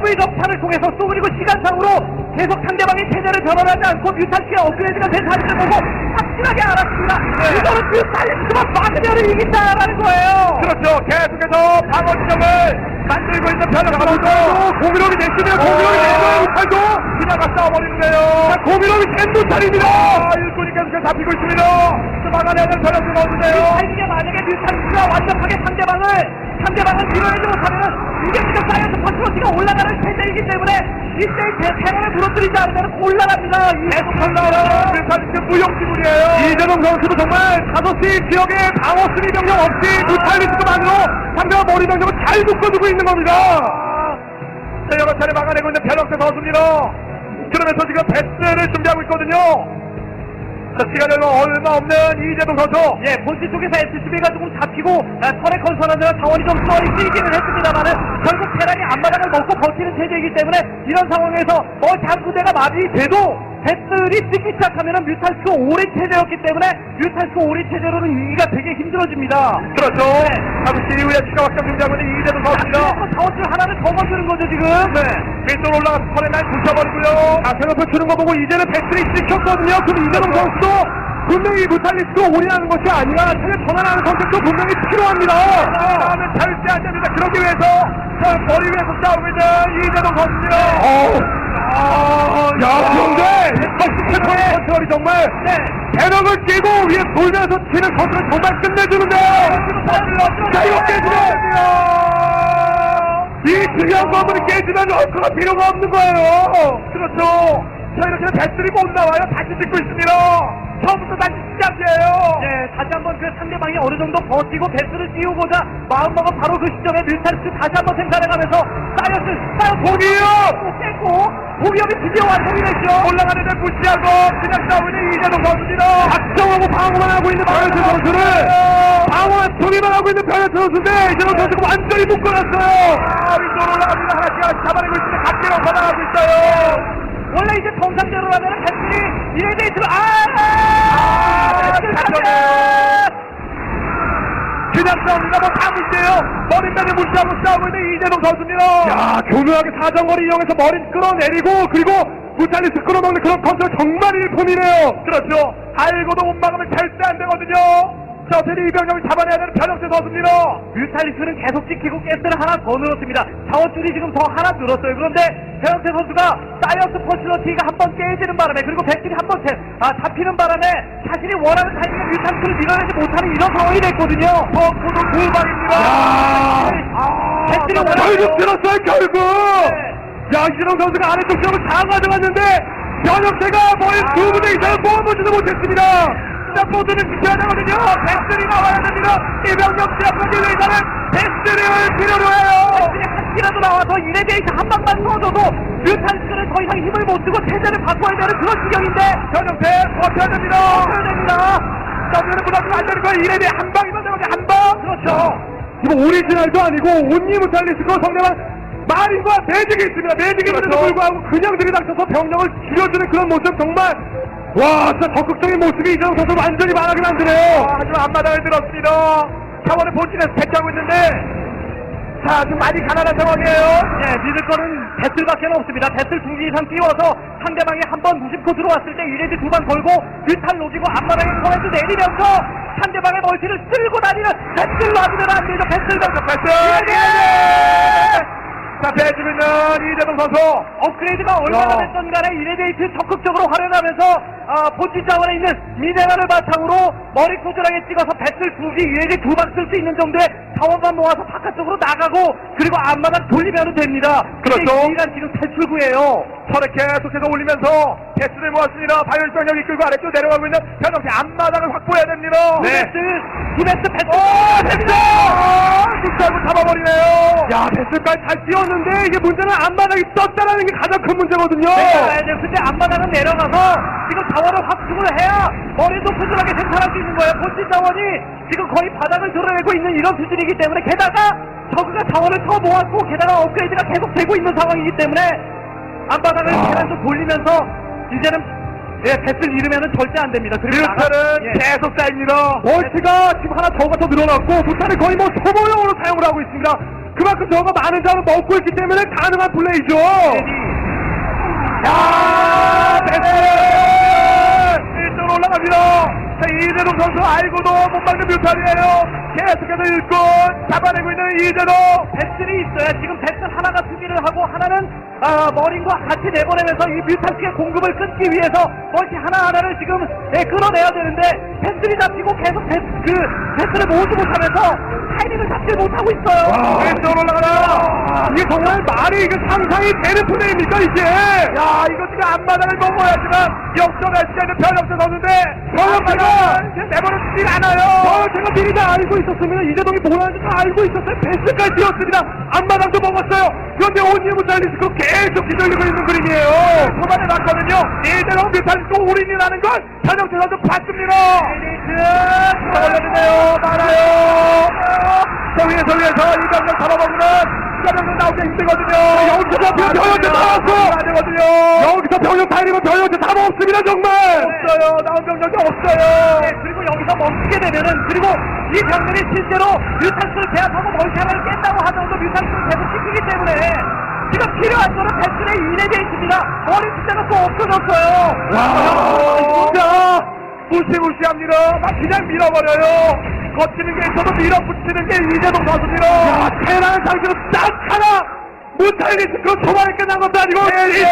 SUV 접차를 통해서 또 그리고 시간상으로 계속 상대방의 체제를 변환하지 않고 뮤탈스가 업그레이드가 된 사실을 보고 확실하게 알았습니다. 이거는 뮤탈리스트가 막으면 이긴다라는 거예요. 그렇죠. 계속해서 방어 지점을 만들고 있는 변혁선수. 공유럽이 됐으면 공유럽이 됐어요 무탈도 그냥 싸워버리는데요. 공유럽이 된 무탈입니다 아, 일꾼이 계속해서 잡히고 있습니다. 막아내야 될 변혁수가 없는데요. 타이밍에 만약에 뮤탈리스트가 완벽하게 상대방을 상대방을 밀어내지 못하면 지금 사이언스 퍼스로티가 올라가는 체제이기 때문에 이때 대 테러를 무너뜨리지 않으면. 이 계속 올라오는 뮤탈리스트 무용지물이에요. 이재동 선수도 정말 5시 지역에 방어 수비 병력 없이 무탈리스크만으로 상대와 머리 병력을 잘 묶어두고 있는 겁니다 자, 여러 차례 막아내고 있는 변혁수 선수입니다. 그러면서 지금 베스를 준비하고 있거든요. 자, 시간이 얼마, 얼마 없는 이재동 선수. 예, 본지 쪽에서 SCB가 조금 잡히고 아, 털에 건설하느라 자원이 좀 쓰이기는 했습니다만은 결국 테란이 앞마당을 먹고 버티는 체제이기 때문에 이런 상황에서 어 장구대가 마비 돼도 배틀이 뜨기 시작하면은 뮤탈스가 오랜 체제였기 때문에 뮤탈스가 오랜 체제로는 이기가 되게 힘들어집니다. 그렇죠. 잠시 이후에 추가 있는 이재동 선수입니다. 그래서 자원줄 하나를 더 만드는 거죠 지금. 네. 왼쪽으로 올라가서 털에 날 붙여버리고요. 아, 대놓고 주는 거 보고 이제는 배틀이 찍혔거든요. 그럼 이재동 선수도 분명히 무탈리스크로 올인하는 것이 아니라 차례 전환하는 선택도 분명히 필요합니다. 싸움은 절대 안 됩니다. 그러기 위해서 저 머리 위에서 싸우고 있는 이재동. 어우, 아, 야, 그런데 컨트롤의 컨트롤이 정말 네. 대력을 끼고 위에 돌면서 치는 컨트롤 정말 끝내주는데요. 자, 이거 깨지면 이 중요한 건물이 깨지면 럴커가 필요가 없는 거예요. 그렇죠. 자, 이렇게 배틀이 못 나와요. 다시 찍고 있습니다. 처음부터 다시 시작이에요. 네, 다시 한번 그 상대방이 어느 정도 버티고 배스를 띄우고자 마음먹은 바로 그 시점에 뮤탈스 다시 한번 생산해가면서 사이언스, 사이언스 공이요! 깼고 공이업이 드디어 완성이 됐죠. 올라가는 데 무시하고 그냥 싸우는 이재동 선수입니다. 작정하고 방어만 하고 있는 변현태 선수를 방어만 소리만 하고 있는 변현태 선수인데 이재동 선수가 완전히 묶어놨어요. 아, 위쪽으로 올라갑니다. 하나씩 하나씩 잡아내고 있습니다. 각계로 받아가고 있어요. 원래 이제 정상대로라면 배스리 이레데이트로 아, 잡네. 그냥 싸웁니다. 뭐다 문제예요. 머리까지 무시하고 싸우고 있는 이재동 선수입니다. 야, 교묘하게 사정거리 이용해서 머리 끌어내리고 그리고 무탈리스 끌어먹는 그런 컨트롤 정말 일품이네요. 그렇죠. 알고도 못 막으면 절대 안 되거든요. 자, 어떻게 이 병력을 잡아내야 되는 변혁재 선수입니다. 뮤탈리스는 계속 지키고 가스를 하나 더 늘었습니다. 자원줄이 지금 더 하나 늘었어요. 그런데 배현태 선수가 사이언스 퍼슬러티가 한 번 깨지는 바람에 그리고 배틀이 한 번 아, 잡히는 바람에 자신이 원하는 타이밍에 뮤탈리스를 밀어내지 못하는 이런 상황이 됐거든요. 불방입니다. 야, 배틀이 아, 원하는 결국 들었어요, 결국. 네. 야, 이재동 선수가 아래쪽 지역을 다 가져갔는데 변혁태가 머리 두 분의 이상을 뽑아보지도 못했습니다. 자, 모두는 지켜야 되거든요. 베스트리 나와야 됩니다. 이 병력 제압하기 위해서는 베스트를 필요로 해요. 기라도 나와서 이레데이트 한 방만 써줘도 뮤탈리스는 더 이상 힘을 못 쓰고 체제를 바꿔야 되는 그런 지경인데 변혁태 버텨야 됩니다. 버텨야 됩니다. 자, 오늘은 무너지면 안 되는 거예요. 이래야 한 방이면 되거든요. 한 방. 그렇죠. 이거 오리지널도 아니고 온리 무탈리스크 상대방 마린과 매직이 있습니다. 매직이 있는데도 그렇죠. 불구하고 그냥 들이닥쳐서 병력을 줄여주는 그런 모습 정말 와 진짜 적극적인 모습이 이재동 선수 완전히 말하게 만드네요. 아, 하지만 앞마당을 들었습니다. 차원의 본진에서 대기하고 있는데 자, 지금 많이 가난한 상황이에요. 예, 믿을 거는 배틀밖에 없습니다. 배틀 두개 이상 띄워서 상대방이 한 번 무심코 들어왔을 때 이레디 두방 걸고 뮤탈 녹이고 앞바닥에 커맨드 내리면서 상대방의 멀티를 쓸고 다니는 배틀 놔두면 안 되죠. 배틀 자, 패스! 자, 배지고 있는 이재동 선수. 업그레이드가 얼마나 야. 됐던 간에 이레데이트 적극적으로 활용하면서 아, 본진 자원에 있는 미네랄을 바탕으로 머리 꾸준하게 찍어서 배틀 두기 이레디 두방 쓸 수 있는 정도의 자원만 모아서 바깥쪽으로 나가고 그리고 앞마당 돌리면 됩니다. 그렇죠. 유일한 지금 탈출구예요. 털에 계속해서 올리면서 개수를 모았습니다. 바이올 병력 이끌고 아래쪽 내려가고 있는 변혁태 앞마당을 확보해야 됩니다. 디베스, 디베스 배틀. 오, 됐어! 빅살고 잡아버리네요. 야 배슬까지 잘 뛰었는데 이게 문제는 앞마당이 떴다라는 게 가장 큰 문제거든요. 내려가야 돼요. 근데 앞마당은 내려가서 지금 자원을 확충을 해야 머리도 꾸준하게 생산할 수 있는 거예요. 본진 자원이 지금 거의 바닥을 드러내고 있는 이런 수준이기 때문에 게다가 저그가 자원을 더 모았고 게다가 업그레이드가 계속 되고 있는 상황이기 때문에 앞바닥을 아. 계속 돌리면서 이제는 예, 배틀 잃으면 절대 안 됩니다. 그리고 뮤탈은 예. 계속 쌓입니다. 멀티가 지금 하나 더가 더 늘어났고 부탄이 거의 뭐 소모용으로 사용을 하고 있습니다. 그만큼 저거 많은 자원 먹고 있기 때문에 가능한 플레이죠. 야, 베스 1등 올라갑니다. 자, 이재동 선수 알고도 못 막는 뮤탈이에요. 계속해서 일꾼 잡아내고 있는 이재동. 배틀이 있어요. 지금 배틀 하나가 수비를 하고 하나는 아, 머린과 같이 내보내면서 이 뮤탈스의 공급을 끊기 위해서 멀티 하나하나를 지금 예, 끌어내야 되는데 배틀이 잡히고 계속 배, 그 배틀을 모으지 못하면서 타이밍을 잡지 못하고 있어요. 왼쪽으로 올라가라. 이게 정말 말이 이게 상상이 되는 플레이입니까 이게? 야, 이거 지금 앞마당을 먹어야지만 역전할 수 있는 변혁태 선수인데 변혁태가 내버려두질 않아요. 어, 제가 미리 다 알고 있었으면 이재동이 뭐라는지 다 알고 있었어요. 베스까지 뛰었습니다. 앞마당도 먹었어요. 그런데 온니무 잘리스크 계속 기다리고 있는 그림이에요. 초반에 났거든요. 이대로 뮤탈이 또 올인이라는 건 변혁태 선수 봤습니다. 걸렸는데요. 많아요. 저 위에서 위에서 이 병력 잡아먹는 수가병력 나오기 힘들거든요. 여기서 변 되거든요. 여기서 병력 다니면 병력도 다 먹습니다 정말. 없어요. 나온 병력이 없어요. 네, 그리고 여기서 멈추게 되면은 그리고 이 병들이 실제로 뮤탄스를 제압하고 멀티 하나를 깬다고 하더라도 뮤탄스를 계속 시키기 때문에 지금 필요한 거는 배틀의 인에 돼 있습니다. 머리 숫자가 또 없어졌어요. 와, 진짜 무시무시합니다. 막 그냥 밀어버려요. 거치는 게 있어도 밀어붙이는 게 이재동 선수입니다. 야, 테라는 상대로 딱 하나 못할 리스크 소만이 끝난 것도 아니고. 예, 예.